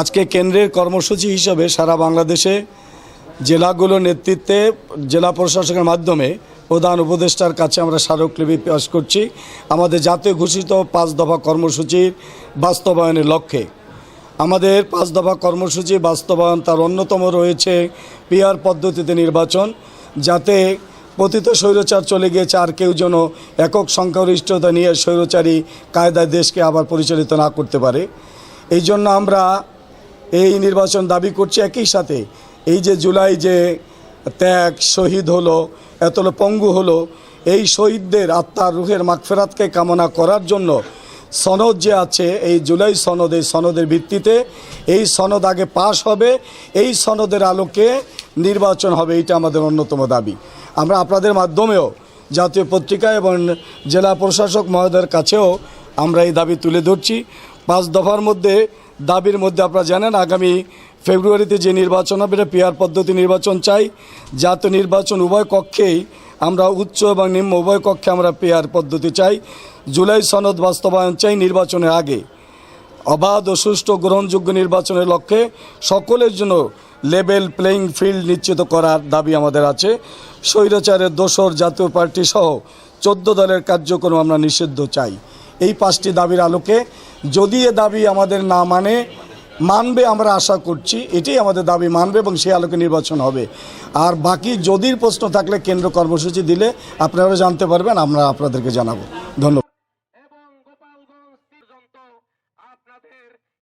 আজকে কেন্দ্রের কর্মসূচি হিসাবে সারা বাংলাদেশে জেলাগুলোর নেতৃত্বে জেলা প্রশাসকের মাধ্যমে প্রধান উপদেষ্টার কাছে আমরা স্মারকলিপি পেশ করছি। আমাদের জাতীয় ঘোষিত পাঁচ দফা কর্মসূচির বাস্তবায়নের লক্ষ্যে। আমাদের পাঁচ দফা কর্মসূচি বাস্তবায়ন তার অন্যতম রয়েছে পিআর পদ্ধতিতে নির্বাচন, যাতে পতিত স্বৈরচার চলে গিয়েছে আর কেউ যেন একক সংখ্যাগরিষ্ঠতা নিয়ে স্বৈরচারী কায়দায় দেশকে আবার পরিচালিত না করতে পারে। এই জন্য আমরা এই নির্বাচন দাবি করছি একই সাথে। এই যে জুলাই যে ত্যাগ শহীদ হলো, এতলো পঙ্গু হলো, এই শহীদদের আত্মার রুহের মাগফেরাতকে কামনা করার জন্য সনদ যে আছে, এই জুলাই সনদ, এই সনদের ভিত্তিতে এই সনদ আগে পাশ হবে, এই সনদের আলোকে নির্বাচন হবে, এইটা আমাদের অন্যতম দাবি। আমরা আপনাদের মাধ্যমেও জাতীয় পত্রিকা এবং জেলা প্রশাসক মহোদয়ের কাছেও আমরা এই দাবি তুলে ধরছি। পাঁচ দফার মধ্যে দাবির মধ্যে আপনারা জানেন, আগামী ফেব্রুয়ারিতে যে নির্বাচন হবে, এটা পিয়ার পদ্ধতি নির্বাচন চাই। জাতীয় নির্বাচন উভয় কক্ষেই আমরা উচ্চ এবং নিম্ন উভয় কক্ষে আমরা পেয়ার পদ্ধতি চাই। জুলাই সনদ বাস্তবায়ন চাই নির্বাচনের আগে। অবাধ ও সুষ্ঠু গ্রহণযোগ্য নির্বাচনের লক্ষ্যে সকলের জন্য লেভেল প্লেয়িং ফিল্ড নিশ্চিত করার দাবি আমাদের আছে। স্বৈরাচারের দোসর জাতীয় পার্টি সহ চোদ্দ দলের কার্যক্রম আমরা নিষিদ্ধ চাই। এই পাঁচটি দাবির আলোকে যদি এ দাবি আমাদের না মানে মানবে আমরা আশা করছি, এটাই আমাদের দাবি, মানবে এবং সেই আলোকে নির্বাচন হবে। আর বাকি যদির প্রশ্ন থাকলে কেন্দ্র কর্মসূচি দিলে আপনারা জানতে পারবেন, আমরা আপনাদেরকে জানাব। ধন্যবাদ।